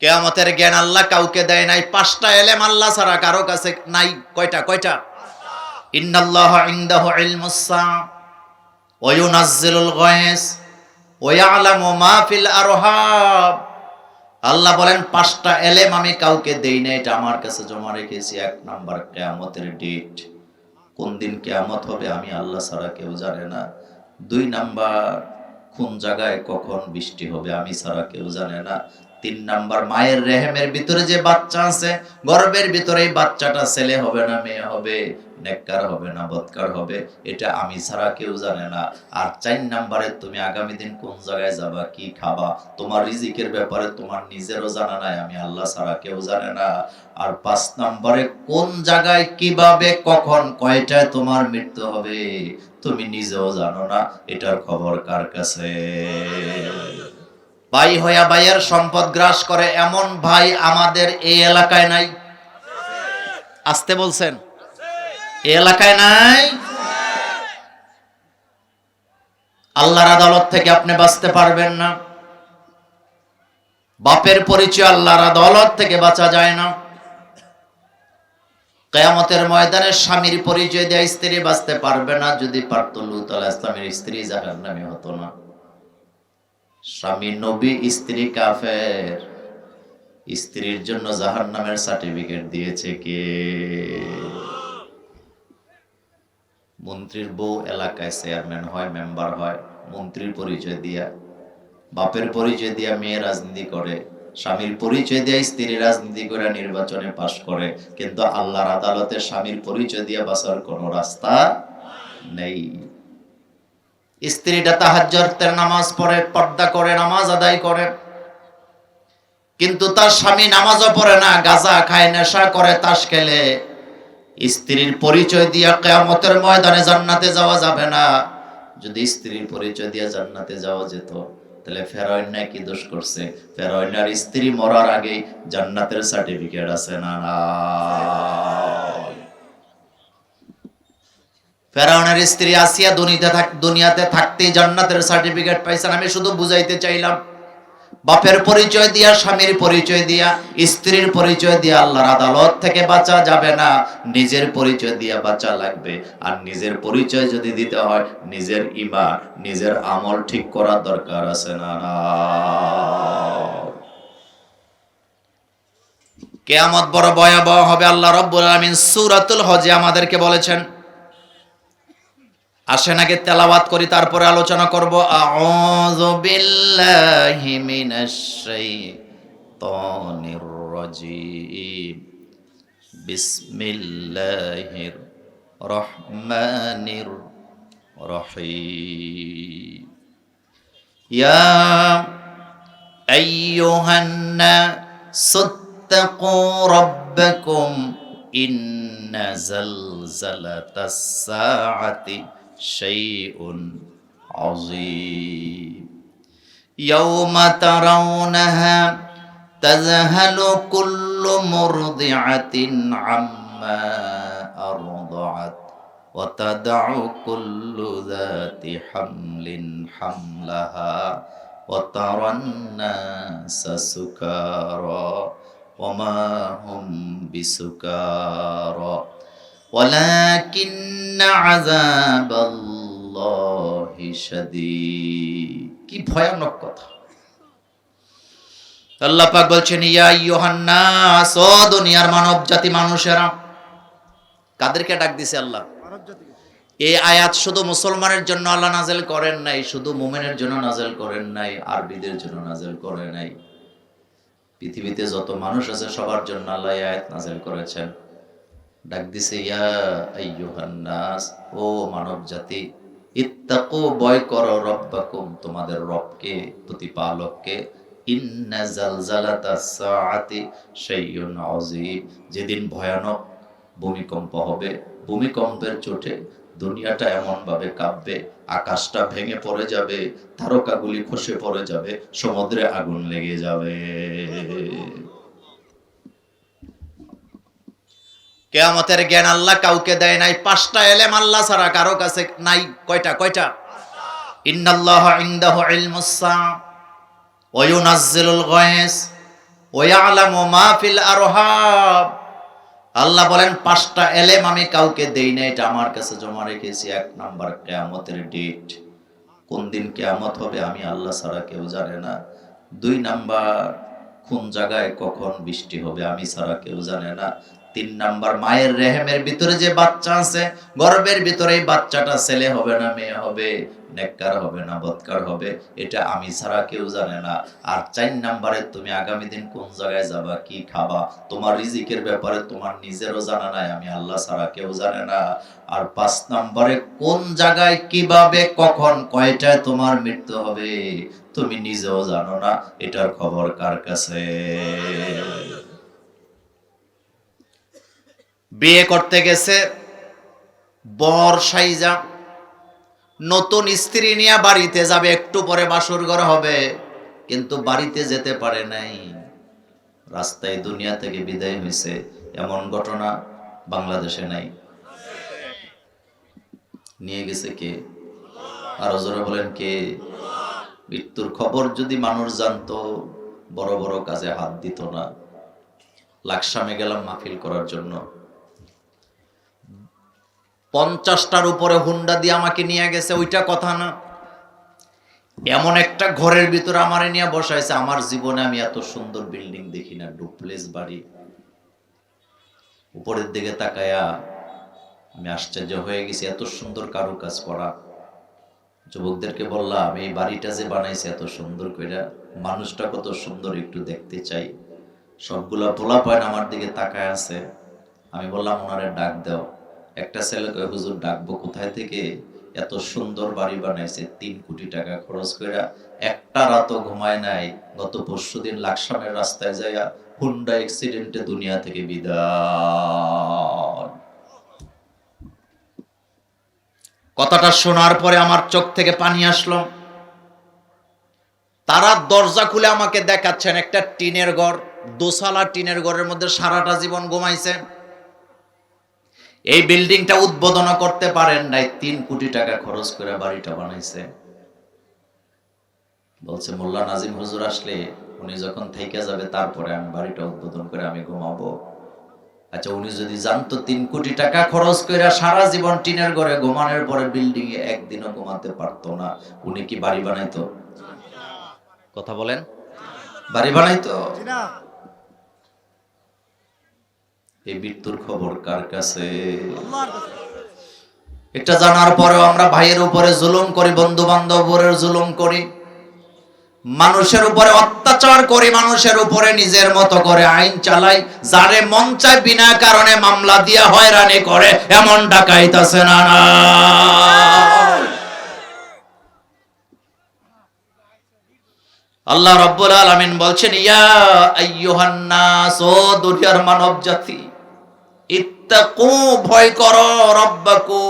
কেয়ামতের জ্ঞান আল্লাহ কাউকে দেয় নাই। পাঁচটা এলেম আল্লাহ ছাড়া কারও কাছে নাই। কয়টা? কয়টা? ইন্নাল্লাহ ইনদাহু ইলমুস সা ওয়া ইউনাজ্জিলুল গায়স। ওয়া ইয়ালামু মা ফিল আরহাম আল্লাহ বলেন, পাঁচটা এলেম আমি কাউকে দেই না এটা আমার কাছে জমা রেখেছি। এক নাম্বার কেয়ামতের ডেট। কোন দিন কেয়ামত হবে আমি আল্লাহ ছাড়া কেউ জানে না। দুই নাম্বার, কোন জায়গায় কখন বৃষ্টি হবে আমি ছাড়া কেউ জানে না। তিন নাম্বার, মায়ের রেহেমের ভিতরে যে বাচ্চা আছে গর্ভের ভিতরে এই বাচ্চাটা ছেলে হবে না মেয়ে হবে, নেককার হবে না বৎকার হবে, এটা আমি ছাড়া কেউ জানে না। আর চার নাম্বারে, তুমি আগামী দিন কোন জায়গায় যাবা, কি খাবা, তোমার রিজিকের ব্যাপারে তোমার নিজেরও জানা নাই, আমি আল্লাহ ছাড়া কেউ জানে না। আর পাঁচ নাম্বারে, কোন জায়গায় কীভাবে, কখন, কয়টায় তোমার মৃত্যু হবে, তুমি নিজেও জানো না, এটার খবর কার কাছে? ভাই হইয়া ভাইয়ের সম্পদ গ্রাস করে, এমন ভাই আমাদের এই এলাকায় নাই। আসতে বলছেন। এলাকায় নাই? আল্লাহর আদালত থেকে আপনি বাঁচতে পারবেন না। বাপের পরিচয় আল্লাহর আদালত থেকে বাঁচা যায় না। কেয়ামতের ময়দানে স্বামীর পরিচয় দেয়া স্ত্রী বাঁচতে পারবে না, যদি পারত লুত আলাহ স্ত্রী জাহার নামে হতো না। স্বামী নবী, স্ত্রী কাফের। স্ত্রীর জন্য জাহার নামের সার্টিফিকেট দিয়েছে কে? মন্ত্রীর বউ এলাকায় চেয়ারম্যান হয়, মেম্বার হয়, মন্ত্রীর পরিচয় দিয়া, বাপের পরিচয় দিয়া মেয়ে রাজনীতি করে, স্বামীর পরিচয় দিয়ে স্ত্রী রাজনীতি করে নির্বাচনে পাশ করে, কিন্তু আল্লাহর আদালতে স্বামীর পরিচয় দিয়ে বাঁচার কোনো রাস্তা নেই। স্ত্রীটা তাহাজ্জতের নামাজ পড়ে, পর্দা করে, নামাজ আদায় করে। কিন্তু তার স্বামী নামাজও পড়ে না, গাঁজা খায়, নেশা করে, তাস খেলে। স্ত্রীর পরিচয় দিয়া কেয়ামতের ময়দানে জান্নাতে যাওয়া যাবে না। যদি স্ত্রীর পরিচয় দিয়া জান্নাতে যাওয়া যেত, তাহলে ফেরাইনা কি দোষ করছে? ফেরাইনার স্ত্রী মরার আগে জান্নাতের সার্টিফিকেট আছে না নাই? ফেরাউনের স্ত্রী আসিয়া দুনিয়াতে থাক দুনিয়াতে থাকতেই জান্নাতের সার্টিফিকেট পাইছেন। আমি শুধু বুঝাইতে চাইলাম, বাপের পরিচয় দিয়া, স্বামীর পরিচয় দিয়া, স্ত্রীর পরিচয় দিয়া আল্লাহর আদালত থেকে বাঁচা যাবে না। নিজের পরিচয় দিয়া বাঁচা লাগবে। আর নিজের পরিচয় যদি দিতে হয়, নিজের ইমান, নিজের আমল ঠিক করার দরকার আছে না? কেয়ামত বড় ভয়াবহ হবে। আল্লাহ রব্বুল আলামিন সূরাতুল হজে আমাদেরকে বলেছেন আসেন আগে তেলাওয়াত করি, তারপরে আলোচনা করব। আউযু বিল্লাহি মিনাশ শাইতানির রাজিম। বিসমিল্লাহির রহমানির রহিম। ইয়া আইয়ুহান নাসুত্তাকু রাব্বাকুম ইন্না জালজালাতাস সাআতি شيء عظيم يوم ترونها تذهل كل مرضعة عما أرضعت وتدع كل ذات حمل حملها وترى الناس سكارى وما هم بسكارى ولكن عذاب الله شديد কি ভয়ানক কথা আল্লাহ পাক বলছেন ইয়া ইয়োহান্নাস ও দুনিয়ার মানব জাতি মানুষেরা কাদেরকে ডাক দিছে আল্লাহ এই আয়াত শুধু মুসলমানের জন্য আল্লাহ নাজেল করেন নাই শুধু মুমিনের জন্য নাজেল করেন নাই আরবিদের জন্য নাজেল করে নাই পৃথিবীতে যত মানুষ আছে সবার জন্য আল্লাহ এই আয়াত নাজেল করেছেন ডাক দিছে, ইয়া ও মানব জাতি, ইত্তাকু, ভয় করো রব্বাকুম, তোমাদের রবকে, প্রতিপালককে, ইন্না জালজালাতাস সাআতি শাইউন আযীম, যেদিন ভয়ানক ভূমিকম্প হবে, ভূমিকম্পের চোটে দুনিয়াটা এমন ভাবে কাঁপবে, আকাশটা ভেঙে পড়ে যাবে, তারকাগুলি খসে পড়ে যাবে, সমুদ্রে আগুন লেগে যাবে। কেয়ামতের জ্ঞান আল্লাহ কাউকে দেয় নাই। পাঁচটা এলেম আল্লাহ ছাড়া কারও কাছে নাই। কয়টা? কয়টা? ইন্নাল্লাহ ইনদাহু ইলমুস সা ওয়া ইউনাজ্জিলুল গায়স। ওয়ালামু মা ফিল আরহাম আল্লাহ বলেন, পাঁচটা এলেম আমি কাউকে দেই না এটা আমার কাছে জমা রেখেছি। এক নাম্বার কেয়ামতের ডেট। কোন দিন কেয়ামত হবে আমি আল্লাহ ছাড়া কেউ জানে না। দুই নাম্বার, কোন জায়গায় কখন বৃষ্টি হবে আমি ছাড়া কেউ জানে না। তিন নাম্বার, মায়ের রেহেমের ভিতরে যে বাচ্চা আছে গর্ভের ভিতরে এই বাচ্চাটা ছেলে হবে না, মেয়ে হবে, নেককার হবে না, বৎকার হবে, এটা আমি ছাড়া কেউ জানে না। আর চার নাম্বারে, তুমি আগামী দিন কোন জায়গায় যাবা, কি খাবা, তোমার রিজিকের ব্যাপারে তোমার নিজেরও জানা নাই, আমি আল্লাহ ছাড়া কেউ জানে না। আর পাঁচ নাম্বারে, কোন জায়গায়, কীভাবে, কখন, কয়টায় তোমার মৃত্যু হবে, তুমি নিজেও জানো না, এটার খবর কার কাছে? বিয়ে করতে গেছে, বর সাইজা, নতুন স্ত্রী নিয়ে বাড়িতে যাবে, একটু পরে বাসর ঘর হবে, কিন্তু বাড়িতে যেতে পারে নাই। রাস্তায় দুনিয়া থেকে বিদায় হয়েছে, এমন ঘটনা বাংলাদেশে নাই। নিয়ে গেছে কে? আরও জোরে বলেন কে? মৃত্যুর খবর যদি মানুষ জানতো, বড় বড় কাজে হাত দিত না। লাকসামে গেলাম মাহফিল করার জন্য। পঞ্চাশটার উপরে হুন্ডা দিয়ে আমাকে নিয়ে গেছে, ওইটা কথা না। এমন একটা ঘরের ভিতরে আমারে নিয়ে বসাইছে আমার জীবনে আমি এত সুন্দর বিল্ডিং দেখি না ডুপ্লেস বাড়ি। উপরের দিকে তাকায়া আমি আশ্চর্য হয়ে গেছি, এত সুন্দর কারুকাজ করা। যুবকদেরকে বললাম, এই বাড়িটা যে বানাইছে এত সুন্দর করে মানুষটা কত সুন্দর একটু দেখতে চাই। সবগুলা পোলা পয়েন্ট আমার দিকে তাকায় আছে। আমি বললাম, ওনারে ডাক দাও। একটা ছেলেকে হুজুর, ডাকবো কোথায় থেকে? এত সুন্দর বাড়ি বানাইছে, তিন কোটি টাকা খরচ করে একটা রাতও ঘুমায় নাই। গত পরশু দিন লাকসামের রাস্তায় যায় হুন্ডা অ্যাক্সিডেন্টে দুনিয়া থেকে বিদায়। কথাটা শোনার পরে আমার চোখ থেকে পানি আসলো। তারা দরজা খুলে আমাকে দেখাচ্ছেন, একটা টিনের ঘর, দোসালা টিনের ঘরের মধ্যে সারাটা জীবন ঘুমাইছে। এই বিল্ডিংটা উদ্বোধন করতে পারেন নাই, তিন কোটি টাকা খরচ করে বাড়িটা বানাইছে। বলছে, মোল্লা নাজিম হুজুর আসলে উনি যখন থেকে যাবে তারপরে আমি বাড়িটা উদ্বোধন করে আমি ঘুমাবো। আচ্ছা উনি যদি জানতো তিন কোটি টাকা খরচ করে সারা জীবন টিনের ঘরে ঘুমানোর পরে বিল্ডিং এ একদিনও ঘুমাতে পারতো না, উনি কি বাড়ি বানাইতো? কথা বলেন। বাড়ি বানাইতো? এই মৃত্যুর খবর কার কাছে? এটা জানার পরেও আমরা ভাইয়ের উপরে জুলুম করি বন্ধু বান্ধব উপরে জুলুম করি। মানুষের উপরে অত্যাচার করি মানুষের উপরে নিজের মতো করে আইন চালাই। যারে মন চায় বিনা কারণে মামলা দিয়া হয়রানি করে এমন ডাকাইতাছে না আল্লাহ রব্বুল আলামিন বলছেন ইয়া আইয়ুহান নাস ও দুনিয়ার মানব জাতি ইত্তাকু ভয় করো রব্বাকু।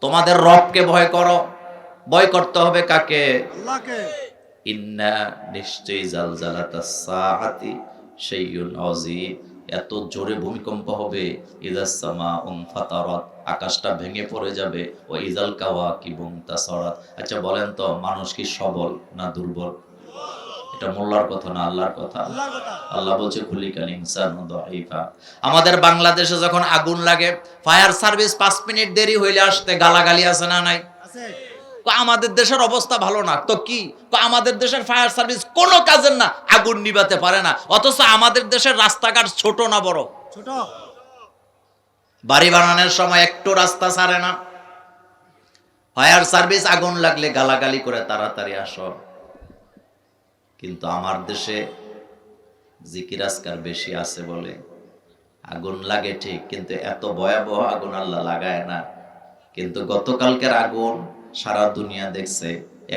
তোমাদের রবকে ভয় করো। ভয় করতে হবে কাকে? আল্লাহকে। ইন্না নিশ্চয়ই জালজালাতাস সাআতি শাইউন আযীম। এত জোরে ভূমিকম্প হবে। ইদাস সামা ফাতারাত আকাশটা ভেঙে পড়ে যাবে। ও ইজাল কাওয়াকিবুন তাসারাত। আচ্ছা বলেন তো মানুষ কি সবল না দুর্বল? এটা মোল্লার কথা না আল্লাহর কথা? আল্লাহ বলছে খুলিকাল ইনসানু দাঈফা আমাদের বাংলাদেশে যখন আগুন লাগে ফায়ার সার্ভিস পাঁচ মিনিট দেরি হইলে আসতে গালাগালি আছে না নাই? আছে। আমাদের দেশের অবস্থা ভালো না তো কি আমাদের দেশের ফায়ার সার্ভিস কোনো কাজের না আগুন নিভাতে পারে না। অথচ আমাদের দেশের রাস্তাঘাট ছোট না বড়? ছোট। বাড়ি বানানোর সময় একটু রাস্তা ছাড়ে না। ফায়ার সার্ভিস আগুন লাগলে গালাগালি করে তাড়াতাড়ি আসো। কিন্তু আমার দেশে জিকিরাজকার বেশি আছে বলে আগুন লাগে ঠিক, কিন্তু এত ভয়াবহ আগুন আল্লাহ লাগায় না। কিন্তু গতকালকের আগুন সারা দুনিয়া দেখছে,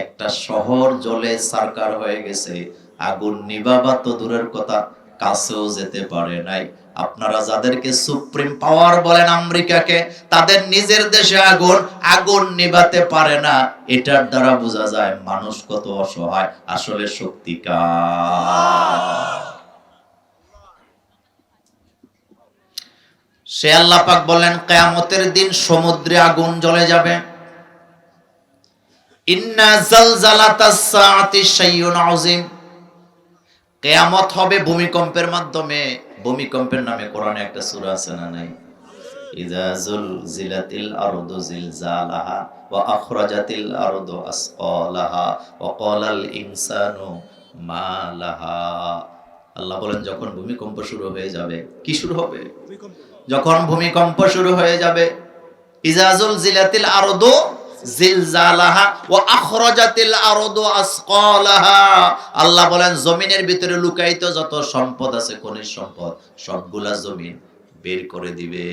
একটা শহর জলে সরকার হয়ে গেছে, আগুন নিবাবা তো দূরের কথা কাছেও যেতে পারে নাই। আপনারা যাদেরকে সুপ্রিম পাওয়ার বলেন আমেরিকাকে, তাদের নিজের দেশে আগুন আগুন নিভাতে পারে না। এটার দ্বারা বোঝা যায় মানুষ কত অসহায়, আসলে সত্যিকার সে আল্লাহ পাক বলেন কেয়ামতের দিন সমুদ্রে আগুন জ্বলে যাবে। ইন্না জালজালাতাস সাআতি শাইউন কেয়ামত হবে ভূমিকম্পের মাধ্যমে। ভূমিকম্পের নামে কোরআনে একটা সূরা আছে না নাই? ইযা জুলজিলাতিল আরদু জিলজালাহা ওয়া আখরাজাতিল আরদু আসqালাহা ওয়া ক্বালাল ইনসানু মা লাহা। আল্লাহ বলেন যখন ভূমিকম্প শুরু হয়ে যাবে কি শুরু হবে? যখন ভূমিকম্প শুরু হয়ে যাবে ইজাজুল জিলাতিল আরদু আল্লাহ বলেন, জমিনের ভিতরে লুকায়িত যত সম্পদ আছে, খনিজ সম্পদ, সবগুলা জমিন বের করে দিবে।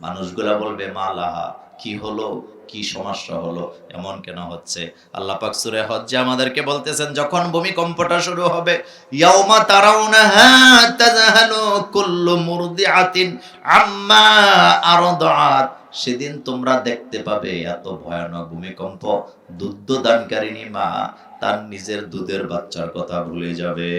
মানুষগুলা বলবে, মালাহা, কি হলো? কি সমস্যা হলো? এমন কেন হচ্ছে? আল্লাহ পাক সূরা হজ্জে আমাদেরকে বলতেছেন, যখন ভূমিকম্পটা শুরু হবে, ইয়াউমা তারাউনাহা তাযহালু কুল্লু মুরদিআতিন আম্মা আরদাত সেদিন তোমরা দেখতে পাবে এত ভয়ানক ভূমিকম্প। দুধ দানকারিনী মা তার নিজের দুধের বাচ্চার কথা ভুলে যাবে।